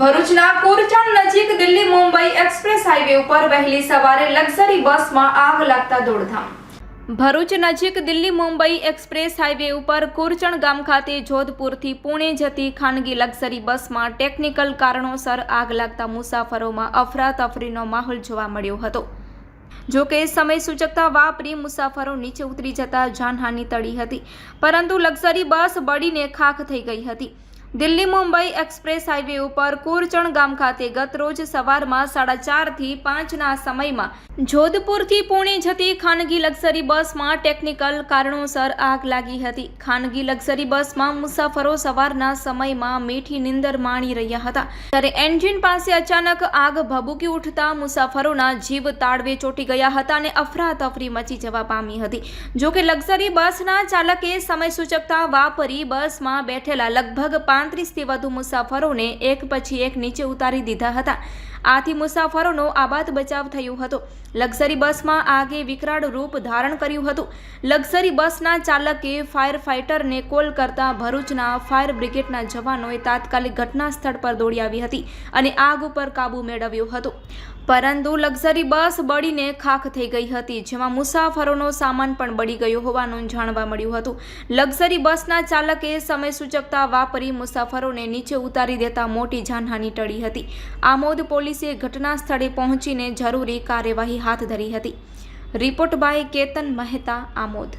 ભરૂચના કુરચણ નજીક Delhi Mumbai express highway ઉપર વહેલી સવારે લક્ઝરી બસમાં આગ લાગતા દોડધામ. ભરૂચ નજીક દિલ્હી મુંબઈ એક્સપ્રેસ હાઈવે ઉપર કુરચણ ગામ ખાતે જોધપુરથી પુણે જતી ખાનગી લક્ઝરી બસમાં ટેકનિકલ કારણોસર આગ લાગતા મુસાફરોમાં અફરાતફરીનો માહોલ જોવા મળ્યો હતો. જો કે સમય સૂચકતા વાપરી મુસાફરો નીચે ઉતરી જતા જાનહાનિ ટળી હતી, પરંતુ લક્ઝરી બસ બળીને ખાખ થઈ ગઈ હતી. દિલ્હી મુંબઈ એક્સપ્રેસ હાઈવે ઉપર કુરચણ ગામ ખાતે ગત રોજ સવારમાં સાડા ચારથી પાંચના સમયમાં જોધપુરથી પુણે જતી ખાનગી લક્ઝરી બસમાં ટેકનિકલ કારણોસર આગ લાગી હતી. ખાનગી લક્ઝરી બસમાં મુસાફરો સવારના સમયમાં મીઠી નીંદર માણી રહ્યા હતા. ત્યારે એન્જિન પાસે અચાનક આગ ભભૂકી ઉઠતા મુસાફરોના જીવ તાળવે ચોંટી ગયા હતા અને અફરાતફરી મચી જવા પામી હતી. જોકે લક્ઝરી બસના ચાલકે સમય સૂચકતા વાપરી બસમાં બેઠેલા લગભગ પાંત્રીસથી વધુ મુસાફરોને એક પછી એક નીચે ઉતારી દીધા હતા. આથી મુસાફરોનો આબાદ બચાવ થયો હતો. લક્ઝરી બસમાં આગે વિકરાળ રૂપ ધારણ કર્યું હતું. લક્ઝરી બસના ચાલકે ફાયર ફાઇટરને કોલ કરતા ભરૂચના ફાયર બ્રિગેડના જવાનોએ તાત્કાલિક ઘટના સ્થળ પર દોડી આવી હતી અને આગ ઉપર કાબૂ મેળવ્યો હતો. પરંતુ લક્ઝરી બસ બળીને ખાખ થઈ ગઈ હતી, જેમાં મુસાફરોનો સામાન પણ બળી ગયો હોવાનું જાણવા મળ્યું હતું. લક્ઝરી બસના ચાલકે સમય સૂચકતા વાપરી મુસાફરોને નીચે ઉતારી દેતા મોટી જાનહાની ટળી હતી. આમોદ પોલીસે ઘટના સ્થળે પહોંચીને જરૂરી કાર્યવાહી હાથ ધરી હતી. Report by Ketan Mehta Amod.